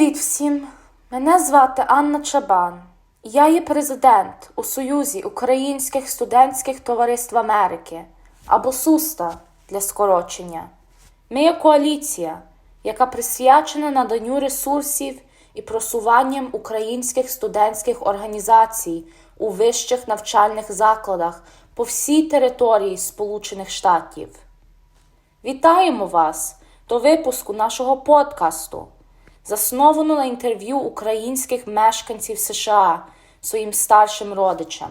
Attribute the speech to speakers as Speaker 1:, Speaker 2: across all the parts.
Speaker 1: Привіт всім! Мене звати Анна Чабан. Я є президент у Союзі Українських студентських товариств Америки або СУСТА для скорочення. Ми є коаліція, яка присвячена наданню ресурсів і просуванням українських студентських організацій у вищих навчальних закладах по всій території Сполучених Штатів. Вітаємо вас до випуску нашого подкасту, засновано на інтерв'ю українських мешканців США своїм старшим родичам.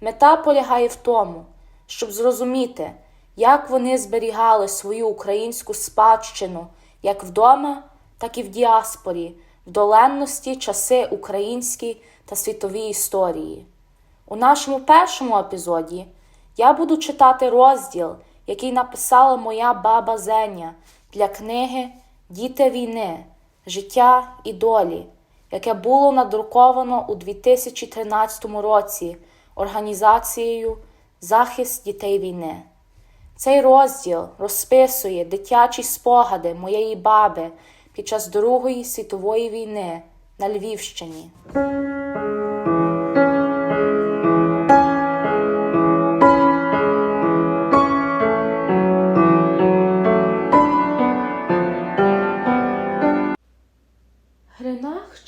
Speaker 1: Мета полягає в тому, щоб зрозуміти, як вони зберігали свою українську спадщину як вдома, так і в діаспорі, в доленності часи українській та світовій історії. У нашому першому епізоді я буду читати розділ, який написала моя баба Зеня для книги Діти війни, життя і долі, яке було надруковано у 2013 році організацією Захист дітей війни. Цей розділ розписує дитячі спогади моєї баби під час Другої світової війни на Львівщині.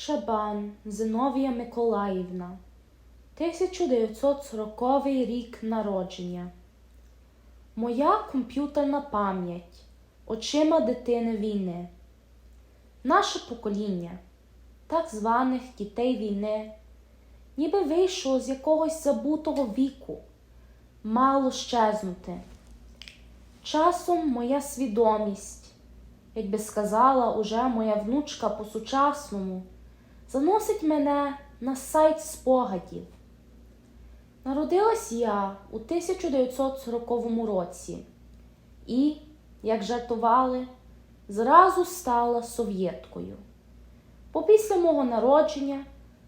Speaker 1: Чабан Зиновія Миколаївна 1940 рік народження. Моя комп'ютерна пам'ять очима дитини війни. Наше покоління так званих дітей війни, ніби вийшло з якогось забутого віку, мало щезнути. Часом моя свідомість, як би сказала уже моя внучка по-сучасному, заносить мене на сайт спогадів. Народилась я у 1940 році і, як жартували, зразу стала совєткою. Бо після мого народження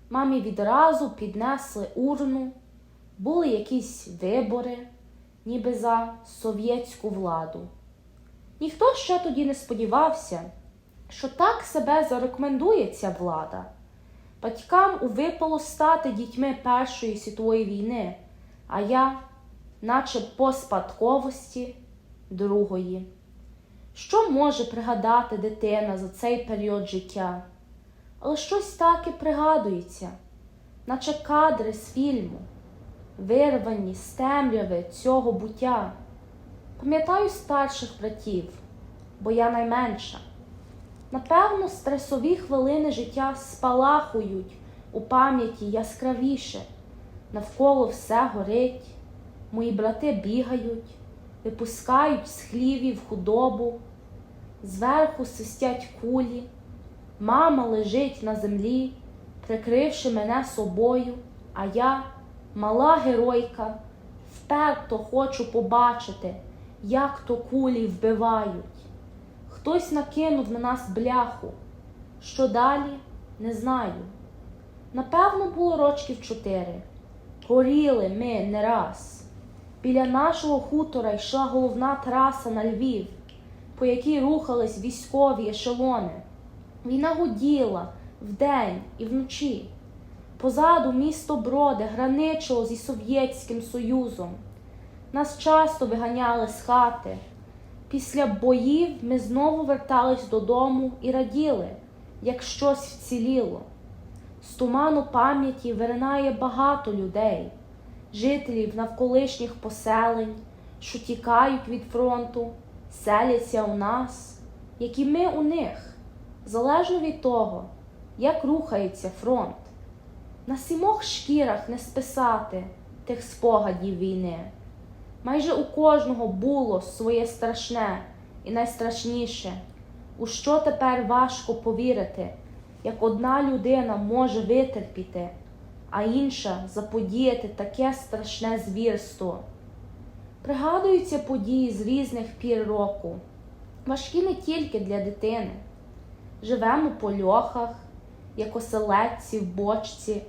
Speaker 1: мамі відразу піднесли урну, були якісь вибори, ніби за совєтську владу. Ніхто ще тоді не сподівався, що так себе зарекомендує ця влада. Батькам випало стати дітьми Першої світової війни, а я, наче по спадковості другої. Що може пригадати дитина за цей період життя? Але щось так і пригадується, наче кадри з фільму, вирвані з темряви цього буття. Пам'ятаю старших братів, бо я найменша. Напевно, стресові хвилини життя спалахують у пам'яті яскравіше. Навколо все горить, мої брати бігають, випускають з хлівів худобу, зверху свистять кулі, мама лежить на землі, прикривши мене собою, а я, мала геройка, вперто хочу побачити, як то кулі вбивають. Хтось накинув на нас бляху. Що далі, не знаю. Напевно, було рочків чотири. Горіли ми не раз. Біля нашого хутора йшла головна траса на Львів, по якій рухались військові ешелони. Війна гуділа вдень і вночі. Позаду місто Броди граничило зі Совєтським Союзом. Нас часто виганяли з хати. Після боїв ми знову вертались додому і раділи, як щось вціліло. З туману пам'яті виринає багато людей, жителів навколишніх поселень, що тікають від фронту, селяться у нас, як і ми у них, залежно від того, як рухається фронт. На сімох шкірах не списати тих спогадів війни. Майже у кожного було своє страшне і найстрашніше, у що тепер важко повірити, як одна людина може витерпіти, а інша заподіяти таке страшне звірство. Пригадуються події з різних пір року, важкі не тільки для дитини. Живемо по льохах, як оселедці в бочці,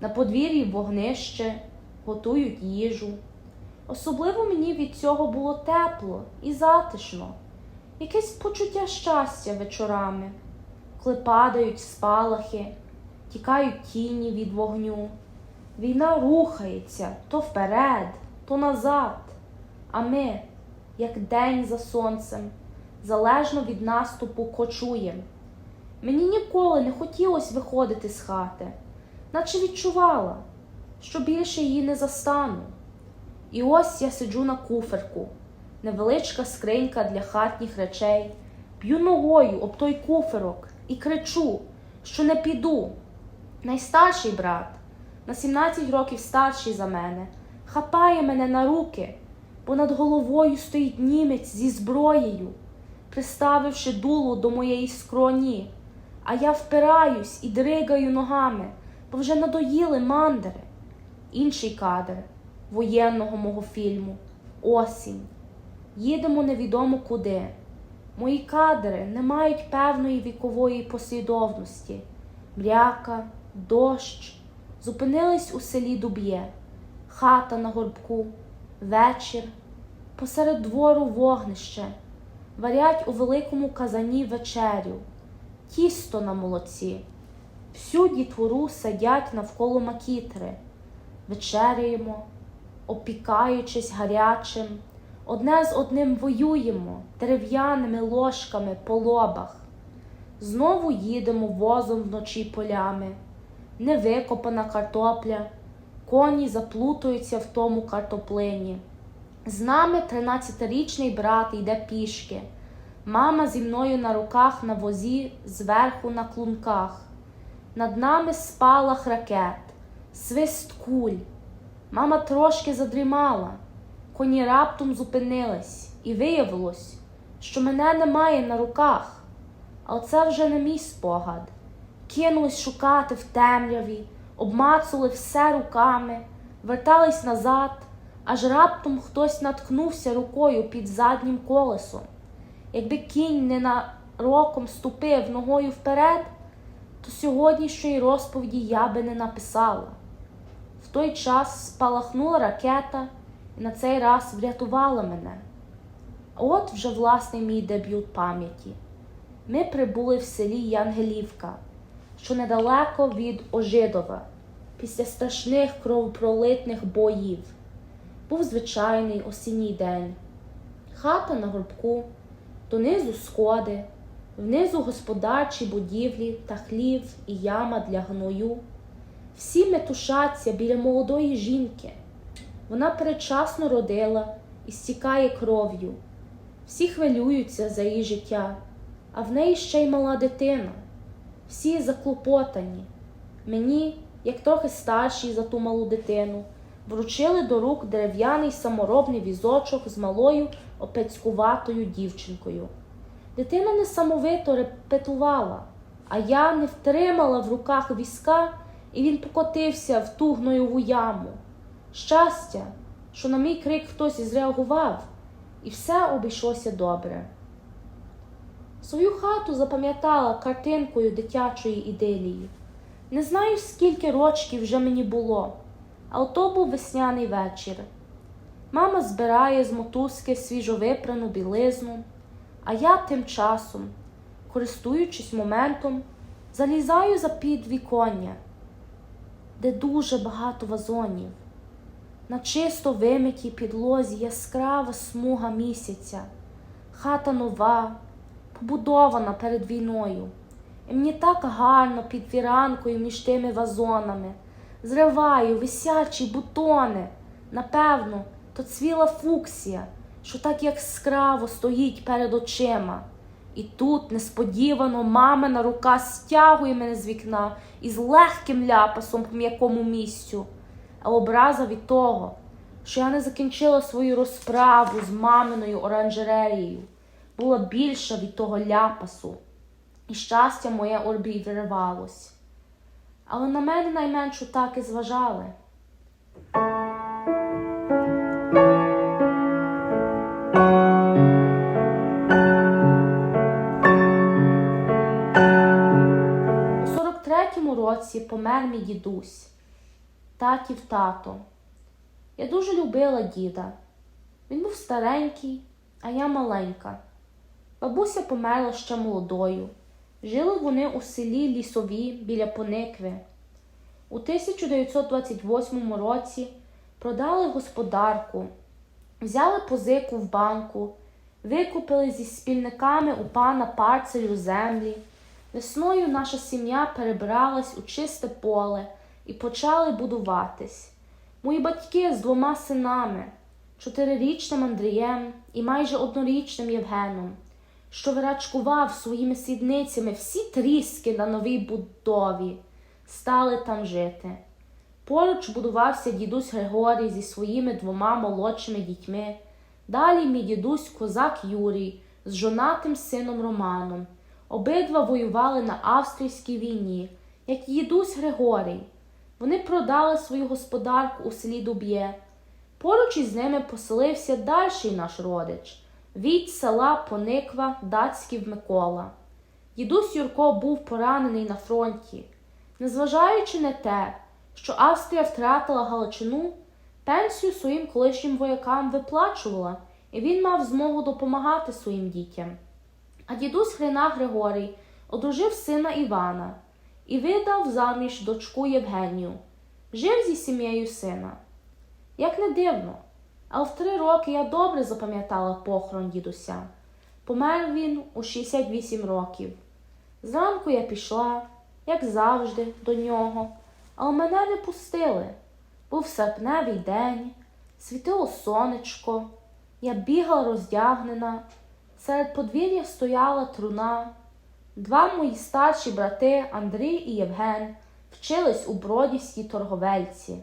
Speaker 1: на подвір'ї вогнище, готують їжу. Особливо мені від цього було тепло і затишно, якесь почуття щастя вечорами, коли падають спалахи, тікають тіні від вогню. Війна рухається то вперед, то назад, а ми, як день за сонцем, залежно від наступу кочуєм. Мені ніколи не хотілося виходити з хати, наче відчувала, що більше її не застану. І ось я сиджу на куферку, невеличка скринька для хатніх речей, б'ю ногою об той куферок і кричу, що не піду. Найстарший брат, на 17 років старший за мене, хапає мене на руки, бо над головою стоїть німець зі зброєю, приставивши дуло до моєї скроні, а я впираюсь і дригаю ногами, бо вже надоїли мандери. Інший кадр воєнного мого фільму Осінь. Їдемо невідомо куди. Мої кадри не мають певної вікової послідовності. Мряка, дощ. Зупинились у селі Дуб'є, хата на горбку, вечір, посеред двору вогнище, варять у великому казані вечерю, тісто на молоці. Всю дітвору сидять навколо макітри, вечеряємо, опікаючись гарячим, одне з одним воюємо дерев'яними ложками по лобах. Знову їдемо возом вночі полями, невикопана картопля, коні заплутуються в тому картоплині. З нами 13-річний брат йде пішки, мама зі мною на руках на возі, зверху на клунках. Над нами спалах ракет, свист куль. Мама трошки задрімала, коні раптом зупинились, і виявилось, що мене немає на руках. Але це вже не мій спогад. Кинулись шукати в темряві, обмацали все руками, вертались назад, аж раптом хтось наткнувся рукою під заднім колесом. Якби кінь ненароком ступив ногою вперед, то сьогоднішньої розповіді я би не написала. В той час спалахнула ракета і на цей раз врятувала мене. От вже власний мій дебют пам'яті. Ми прибули в селі Янгелівка, що недалеко від Ожидова, після страшних кровопролитних боїв. Був звичайний осінній день. Хата на горбку, донизу сходи, внизу господарчі будівлі та хлів і яма для гною. Всі метушаться біля молодої жінки. Вона передчасно родила і стікає кров'ю. Всі хвилюються за її життя, а в неї ще й мала дитина. Всі заклопотані. Мені, як трохи старшій за ту малу дитину, вручили до рук дерев'яний саморобний візочок з малою опецькуватою дівчинкою. Дитина несамовито репетувала, а я не втримала в руках візка, і він покотився в ту гноєву яму. Щастя, що на мій крик хтось зреагував, і все обійшлося добре. Свою хату запам'ятала картинкою дитячої ідилії. Не знаю, скільки рочків вже мені було, а ото був весняний вечір. Мама збирає з мотузки свіжовипрану білизну, а я тим часом, користуючись моментом, залізаю за підвіконня, де дуже багато вазонів. На чисто вимитій підлозі яскрава смуга місяця, хата нова, побудована перед війною. І мені так гарно під фіранкою між тими вазонами. Зриваю висячі бутони. Напевно, то цвіла фуксія, що так яскраво стоїть перед очима. І тут несподівано мамина рука стягує мене з вікна із легким ляпасом по м'якому місцю. А образа від того, що я не закінчила свою розправу з маминою оранжереєю, була більша від того ляпасу, і щастя моє орбі виривалось. Але на мене найменшу так і зважали. Році помер мій дідусь, татів тато. Я дуже любила діда. Він був старенький, а я маленька. Бабуся померла ще молодою, Жили вони у селі Лісові біля Поникви. У 1928 році продали господарку, взяли позику в банку, викупили зі спільниками у пана парцелю землі. Весною наша сім'я перебралась у чисте поле і почали будуватись. Мої батьки з двома синами, чотирирічним Андрієм і майже однорічним Євгеном, що вирачкував своїми сідницями всі тріски на новій будові, стали там жити. Поруч будувався дідусь Григорій зі своїми двома молодшими дітьми. Далі мій дідусь козак Юрій з жонатим сином Романом. Обидва воювали на австрійській війні, як дідусь Григорій. Вони продали свою господарку у селі Дуб'є. Поруч із ними поселився дальший наш родич від села Пониква Дацьків Микола. Дідусь Юрко був поранений на фронті. Незважаючи на те, що Австрія втратила Галичину, пенсію своїм колишнім воякам виплачувала, і він мав змогу допомагати своїм дітям. А дідусь Хрена Григорій одружив сина Івана і видав заміж дочку Євгенію. Жив зі сім'єю сина. Як не дивно, а в три роки я добре запам'ятала похорон дідуся. Помер він у 68 років. Зранку я пішла, як завжди, до нього, але мене не пустили. Був серпневий день, світило сонечко, я бігала роздягнена. Серед подвір'я стояла труна. Два мої старші брати Андрій і Євген вчились у бродівській торговельці.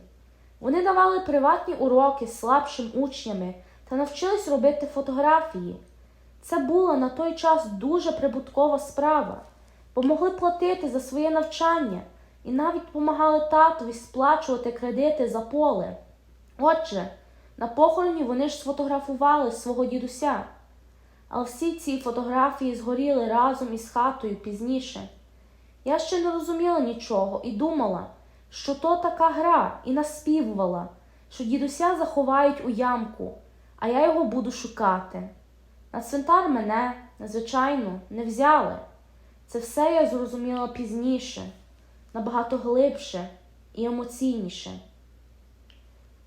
Speaker 1: Вони давали приватні уроки слабшим учнями та навчились робити фотографії. Це була на той час дуже прибуткова справа, бо могли платити за своє навчання і навіть допомагали татові сплачувати кредити за поле. Отже, на похороні вони ж сфотографували свого дідуся. Але всі ці фотографії згоріли разом із хатою пізніше. Я ще не розуміла нічого і думала, що то така гра, і наспівувала, що дідуся заховають у ямку, а я його буду шукати. На цвинтар мене, звичайно, не взяли. Це все я зрозуміла пізніше, набагато глибше і емоційніше.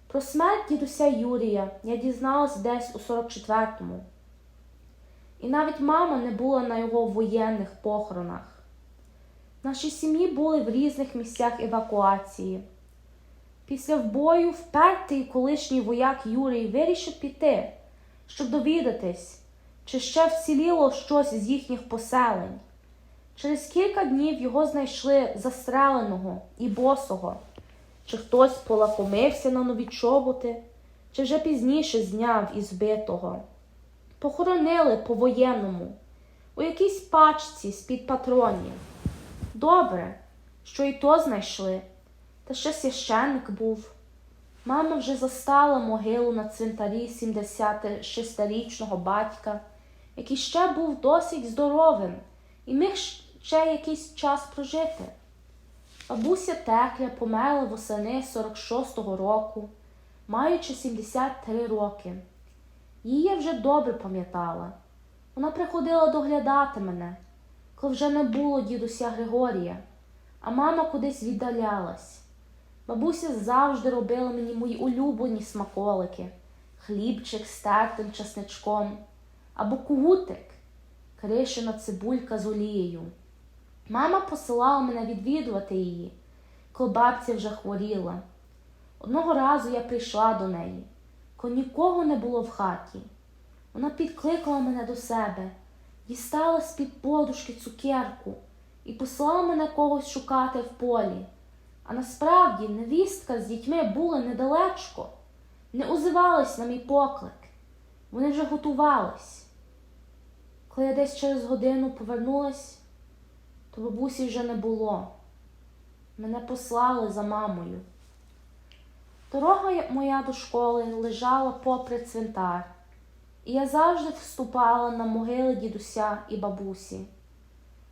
Speaker 1: Про смерть дідуся Юрія я дізналась десь у 44-му. І навіть мама не була на його воєнних похоронах. Наші сім'ї були в різних місцях евакуації. Після вбою впертий колишній вояк Юрій вирішив піти, щоб довідатись, чи ще вціліло щось з їхніх поселень. Через кілька днів його знайшли застреленого і босого, чи хтось полакомився на нові чоботи, чи вже пізніше зняв із вбитого. Похоронили по-воєнному, у якійсь пачці з-під патронів. Добре, що і то знайшли, та ще священник був. Мама вже застала могилу на цвинтарі 76-річного батька, який ще був досить здоровим і міг ще якийсь час прожити. Бабуся Текля померла восени 46-го року, маючи 73 роки. Її я вже добре пам'ятала. Вона приходила доглядати мене, коли вже не було дідуся Григорія, а мама кудись віддалялась. Бабуся завжди робила мені мої улюблені смаколики, хлібчик з тертим часничком або кутик, кришена цибулька з олією. Мама посилала мене відвідувати її, коли бабця вже хворіла. Одного разу я прийшла до неї коли нікого не було в хаті. Вона підкликала мене до себе, дістала з-під подушки цукерку і послала мене когось шукати в полі. А насправді невістка з дітьми була недалечко, не озивались на мій поклик. Вони вже готувались. Коли я десь через годину повернулась, то бабусі вже не було. Мене послали за мамою. Дорога моя до школи лежала попри цвинтар, і я завжди вступала на могили дідуся і бабусі,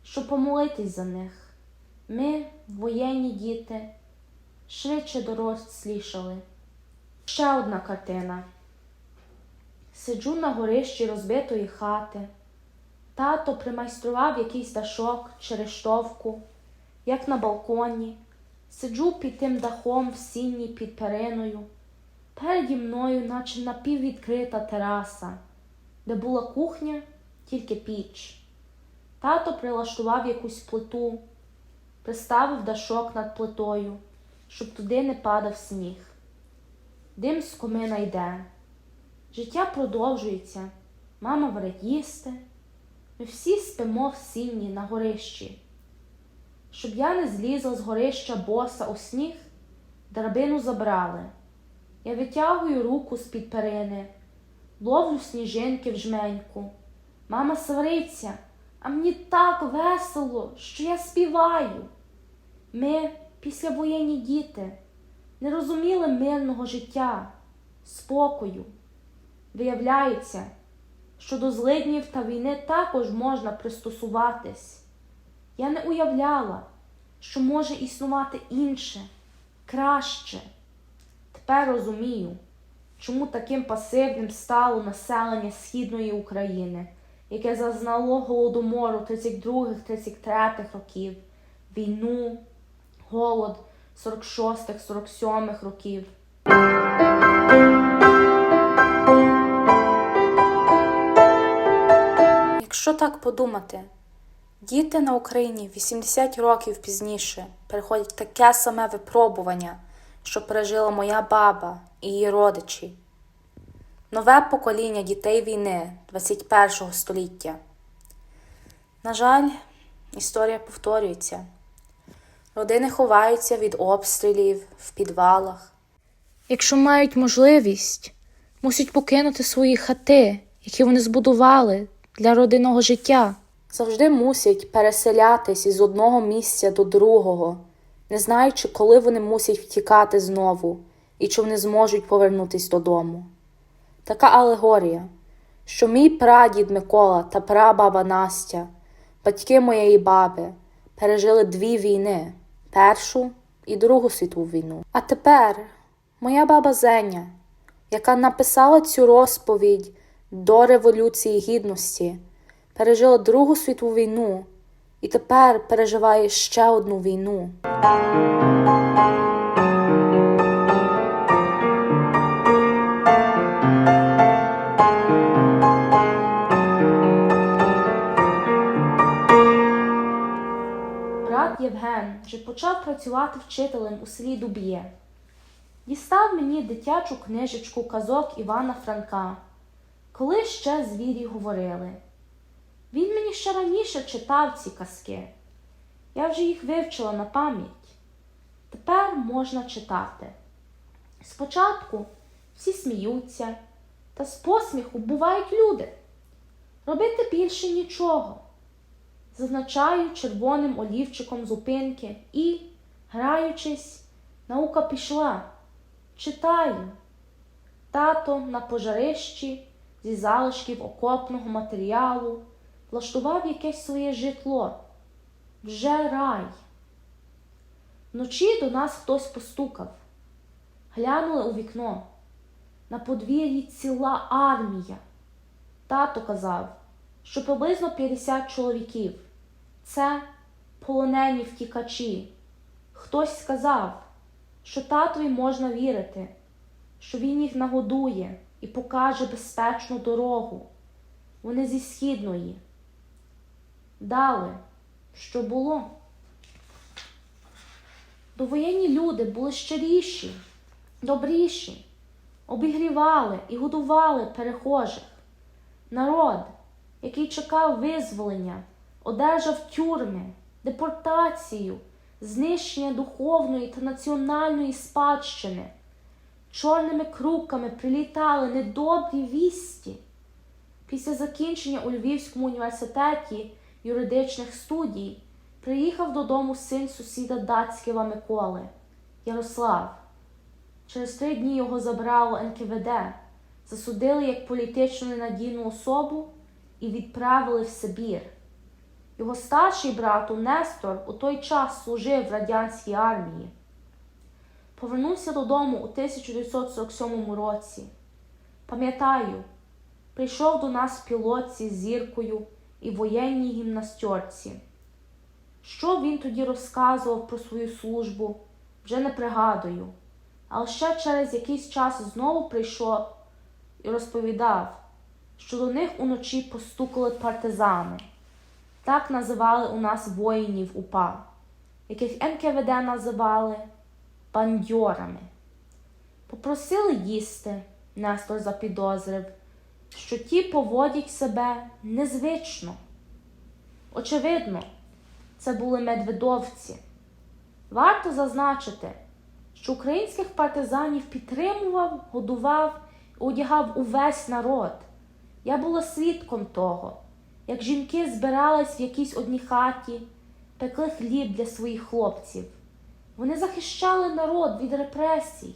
Speaker 1: щоб помолитись за них. Ми, воєнні діти, швидше дорослішали. Ще одна картина. Сиджу на горищі розбитої хати, Тато примайстрував якийсь дашок чи рештовку, як на балконі. Сиджу під тим дахом в сінні під периною. Переді мною, наче напіввідкрита тераса, де була кухня, тільки піч. Тато прилаштував якусь плиту, приставив дашок над плитою, щоб туди не падав сніг. Дим з комина йде. Життя продовжується, мама варить їсти. Ми всі спимо в сінні на горищі. Щоб я не злізла з горища боса у сніг, драбину забрали. Я витягую руку з-під перини, ловлю сніжинки в жменьку. Мама свариться, а мені так весело, що я співаю. Ми, післявоєнні діти, не розуміли мирного життя, спокою. Виявляється, що до злиднів та війни також можна пристосуватись. Я не уявляла, що може існувати інше, краще. Тепер розумію, чому таким пасивним стало населення Східної України, яке зазнало голодомору 32-33 років, війну, голод 46-47 років. Якщо так подумати, діти на Україні 80 років пізніше переходять таке саме випробування, що пережила моя баба і її родичі. Нове покоління дітей війни 21 століття. На жаль, історія повторюється. Родини ховаються від обстрілів в підвалах. Якщо мають можливість, мусять покинути свої хати, які вони збудували для родинного життя. Завжди мусять переселятись із одного місця до другого, не знаючи, коли вони мусять втікати знову і чи вони зможуть повернутись додому. Така алегорія, що мій прадід Микола та прабаба Настя, батьки моєї баби, пережили дві війни Першу і Другу світову війну. А тепер моя баба Зеня, яка написала цю розповідь до Революції Гідності, пережила Другу світову війну і тепер переживає ще одну війну. Брат Євген вже почав працювати вчителем у селі Дуб'є. Дістав мені дитячу книжечку казок Івана Франка, коли ще звірі говорили. Він мені ще раніше читав ці казки. Я вже їх вивчила на пам'ять. Тепер можна читати. Спочатку всі сміються, та з посміху бувають люди. Робити більше нічого. Зазначаю червоним олівчиком зупинки і, граючись, наука пішла. Читаю. Тато на пожарищі зі залишків окопного матеріалу влаштував якесь своє житло. Вже рай. Вночі до нас хтось постукав. Глянули у вікно. На подвір'ї ціла армія. Тато казав, що приблизно 50 чоловіків. Це полонені втікачі. Хтось сказав, що татові можна вірити, що він їх нагодує і покаже безпечну дорогу. Вони зі східної. Дали, що було. Довоєнні люди були щиріші, добріші, обігрівали і годували перехожих. Народ, який чекав визволення, одержав тюрми, депортацію, знищення духовної та національної спадщини. Чорними круками прилітали недобрі вісті. Після закінчення у Львівському університеті юридичних студій приїхав додому син сусіда Дацькива Миколи Ярослав. Через три дні його забрало НКВД, засудили як політично ненадійну особу і відправили в Сибір. Його старший брат Нестор у той час служив в радянській армії. Повернувся додому у 1947 році. Пам'ятаю, прийшов до нас в пілотці з зіркою і воєнній гімнастерці. Що він тоді розказував про свою службу, вже не пригадую, але ще через якийсь час знову прийшов і розповідав, що до них уночі постукали партизани. Так називали у нас воїнів УПА, яких НКВД називали бандьорами. Попросили їсти, Нестор запідозрив, що ті поводять себе незвично. Очевидно, це були медведовці. Варто зазначити, що українських партизанів підтримував, годував і одягав увесь народ. Я була свідком того, як жінки збирались в якійсь одній хаті, пекли хліб для своїх хлопців. Вони захищали народ від репресій.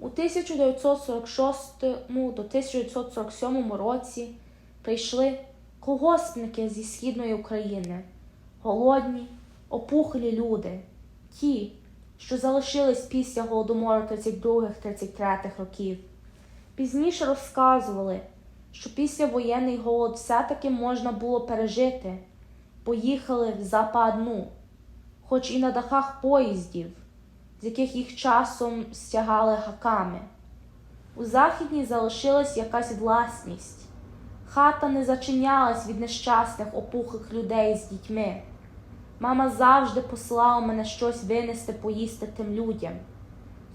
Speaker 1: У 1946 до 1947 році прийшли колгоспники зі східної України, голодні, опухлі люди, ті, що залишились після голодомору 32-33 років. Пізніше розказували, що післявоєнний голод все-таки можна було пережити, поїхали в западну, хоч і на дахах поїздів, з яких їх часом стягали гаками. У західній залишилась якась власність. Хата не зачинялась від нещасних опухлих людей з дітьми. Мама завжди посилала мене щось винести поїсти тим людям.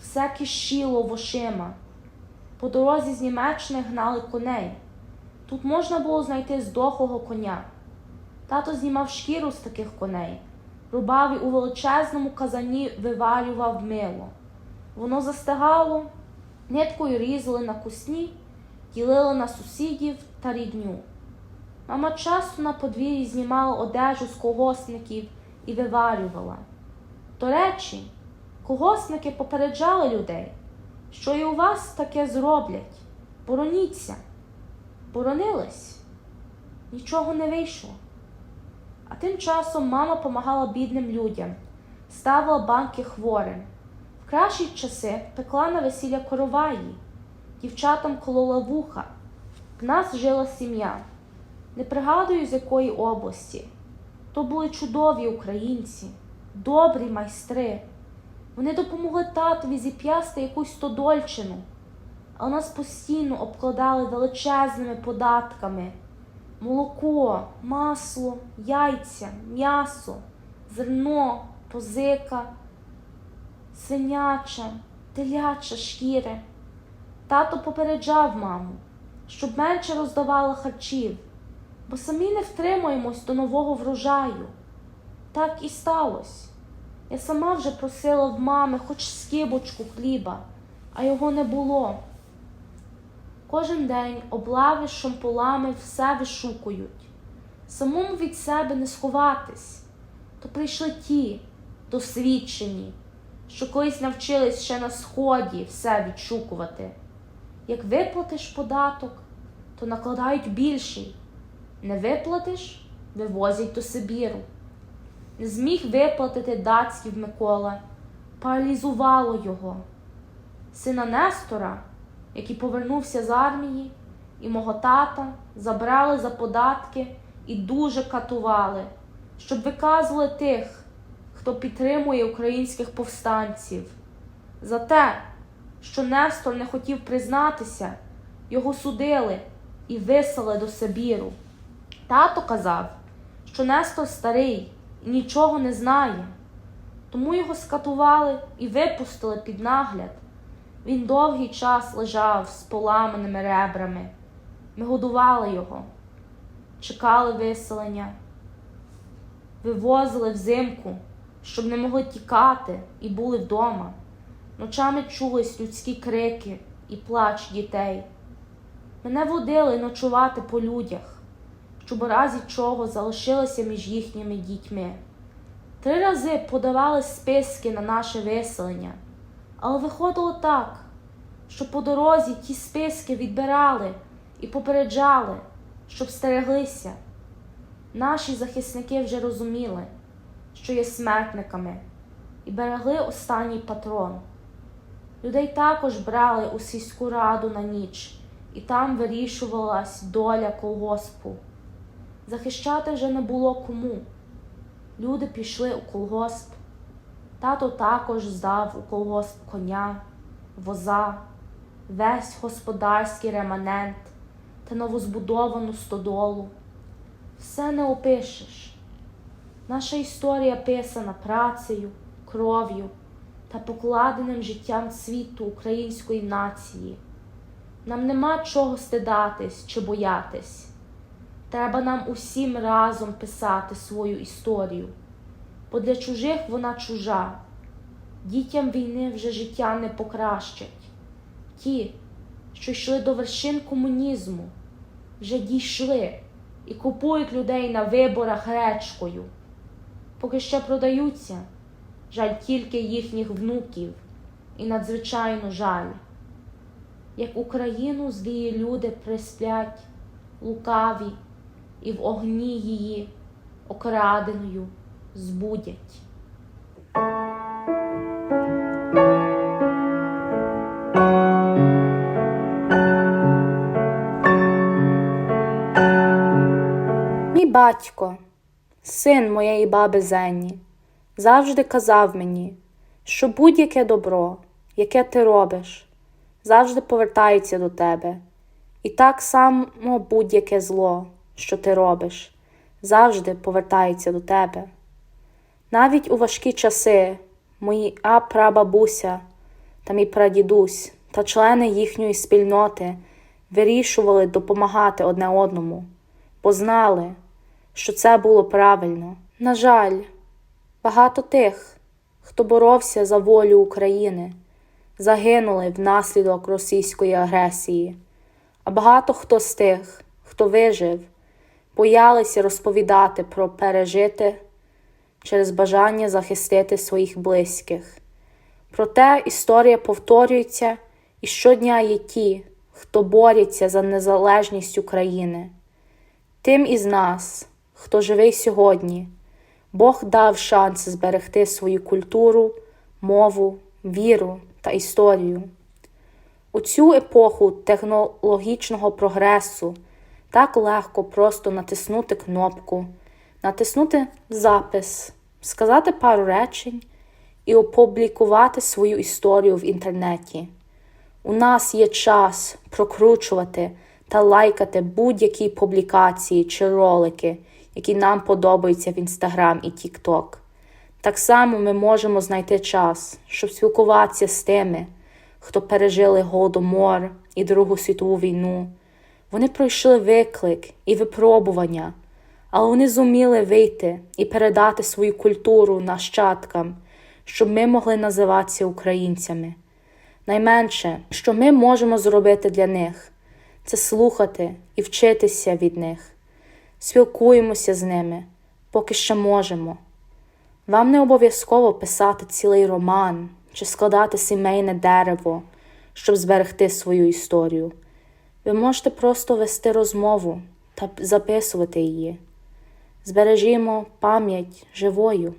Speaker 1: Все кишіло в очима. По дорозі з Німеччини гнали коней. Тут можна було знайти здохлого коня. Тато знімав шкіру з таких коней, рубав і у величезному казані виварював мило. Воно застигало, ниткою різали на кусні, ділили на сусідів та рідню. Мама часто на подвір'ї знімала одежу з колгоспників і виварювала. До речі, колгоспники попереджали людей, що і у вас таке зроблять. Бороніться. Боронились, нічого не вийшло. А тим часом мама помагала бідним людям, ставила банки хворим. В кращі часи пекла на весілля короваї, дівчатам колола вуха. В нас жила сім'я. Не пригадую, з якої області. То були чудові українці, добрі майстри. Вони допомогли татові зіп'ясти якусь стодольчину, а нас постійно обкладали величезними податками: молоко, масло, яйця, м'ясо, зерно, позика, свиняча, теляча шкіри. Тато попереджав маму, щоб менше роздавала харчів, бо самі не втримуємось до нового врожаю. Так і сталося. Я сама вже просила в мами хоч скибочку хліба, а його не було. Кожен день облави з шомполами все вишукують. Самому від себе не сховатись, то прийшли ті, досвідчені, що колись навчились ще на сході все відшукувати. Як виплатиш податок, то накладають більший. Не виплатиш, вивозять до Сибіру. Не зміг виплатити датськів Микола, паралізувало його. Сина Нестора, який повернувся з армії, і мого тата забрали за податки і дуже катували, щоб виказували тих, хто підтримує українських повстанців. За те, що Нестор не хотів признатися, його судили і висели до Сибіру. Тато казав, що Нестор старий і нічого не знає. Тому його скатували і випустили під нагляд. Він довгий час лежав з поламаними ребрами. Ми годували його, чекали виселення, вивозили взимку, щоб не могли тікати і були вдома. Ночами чулись людські крики і плач дітей. Мене водили ночувати по людях, щоб у разі чого залишилося між їхніми дітьми. Три рази подавали списки на наше виселення, але виходило так, що по дорозі ті списки відбирали і попереджали, щоб стереглися. Наші захисники вже розуміли, що є смертниками, і берегли останній патрон. Людей також брали у сільську раду на ніч, і там вирішувалась доля колгоспу. захищати вже не було кому. Люди пішли у колгосп. Тато також здав у колгосп коня, воза, весь господарський реманент та новозбудовану стодолу. Все не опишеш. Наша історія писана працею, кров'ю та покладеним життям світу української нації. Нам нема чого стидатись чи боятись. Треба нам усім разом писати свою історію, бо для чужих вона чужа. Дітям війни вже життя не покращать. Ті, що йшли до вершин комунізму, вже дійшли і купують людей на виборах гречкою. Поки ще продаються, жаль тільки їхніх внуків, і надзвичайно жаль. Як Україну злії люди присплять, лукаві, і в огні її окраденою збудять. Мій батько, син моєї баби Зенні, завжди казав мені, що будь-яке добро, яке ти робиш, завжди повертається до тебе. І так само будь-яке зло, що ти робиш, завжди повертається до тебе. Навіть у важкі часи моя прабабуся та мій прадідусь та члени їхньої спільноти вирішували допомагати одне одному, бо знали, що це було правильно. На жаль, багато тих, хто боровся за волю України, загинули внаслідок російської агресії, а багато хто з тих, хто вижив, боялися розповідати про пережити через бажання захистити своїх близьких. Проте історія повторюється, і щодня є ті, хто борються за незалежність України. Тим із нас, хто живий сьогодні, Бог дав шанс зберегти свою культуру, мову, віру та історію. У цю епоху технологічного прогресу так легко просто натиснути кнопку, натиснути запис, сказати пару речень і опублікувати свою історію в інтернеті. У нас є час прокручувати та лайкати будь-які публікації чи ролики, які нам подобаються в Інстаграм і Тікток. Так само ми можемо знайти час, щоб спілкуватися з тими, хто пережили Голодомор і Другу світову війну. Вони пройшли виклик і випробування, але вони зуміли вийти і передати свою культуру нащадкам, щоб ми могли називатися українцями. Найменше, що ми можемо зробити для них, це слухати і вчитися від них. Спілкуємося з ними, поки ще можемо. Вам не обов'язково писати цілий роман чи складати сімейне дерево, щоб зберегти свою історію. Ви можете просто вести розмову та записувати її. Збережімо пам'ять живою.